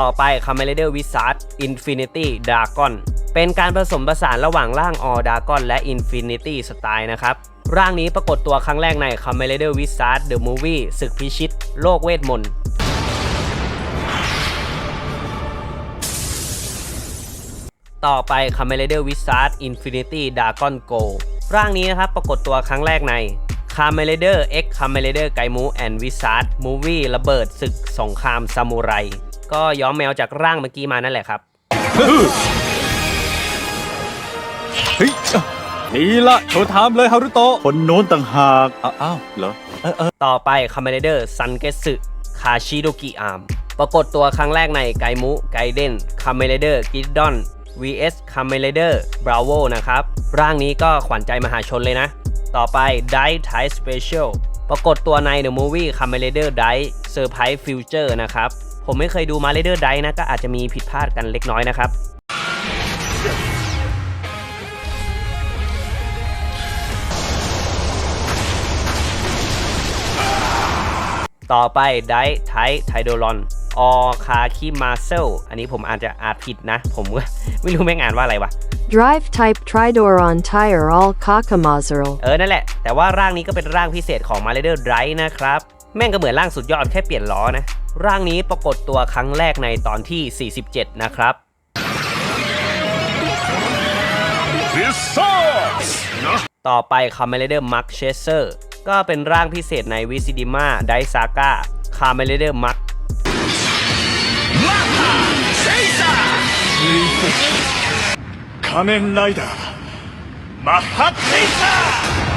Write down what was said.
ต่อไป c a m e l a d e r Wizard Infinity Dragon เป็นการผสมผสานระหว่างร่าง All Dragon และ Infinity Style นะครับ ร่างนี้ปรากฏตัวครั้งแรกใน c a m e l a d e r Wizard The Movie ศึกพิชิต โลกเวทมนต์ต่อไป c a m e l a d e r Wizard Infinity Dragon Go ร่างนี้นะครับปรากฏตัวครั้งแรกใน c a m e l a d e r X c a m e l a d e r ไกมู and Wizard Movie ระเบิดศึกสงครามซามูไร ก็ย้อมแมวจากร่างเมื่อกี้มานั่นแหละครับ เฮ้ยนี่ละโชว์ไทม์เลยฮารุโตะคนโน้นต่างหากอ้าวอ้าวเหรอต่อไป c a m e l a d e r Sun g e t s u คาชิโดกิอาร์มปรากฏตัวครั้งแรกในไกมุไกเดน c a m e l a d e r g i d d o n vs c a m e l a d e r Bravo นะครับ ร่างนี้ก็ขวัญใจมหาชนเลยนะ ต่อไป Die Type Special ปรากฏตัวใน The Movie c a m e l a d e r Die Surprise Future นะครับ ผมไม่เคยดูมา l a d e r Die นะก็อาจจะมีผิดพลาดกันเล็กน้อยนะครับต่อไปไดไทไทโดลอนออคาคิมาเซลอันนี้ผมอาจจะอ่านผิดนะ ผมก็ไม่รู้แม่งอ่านว่าอะไรวะ Drive type Tridoron Tire All Kakamazerl. เออ นั่นแหละ แต่ว่าร่างนี้ก็เป็นร่างพิเศษของ m a r a d e r d r i นะครับ แม่งก็เหมือนร่างสุดยอดแค่เปลี่ยนล้อนะ ร่างนี้ปรากฏตัวครั้งแรกในตอนที่ 47 นะครับ ต่อไป c a m e l a d e r Mark Chaser ก็เป็นร่างพิเศษใน v i s i d i m a d i s a g a c a m e l a d e r Mark 仮面ライダーマッハテイサー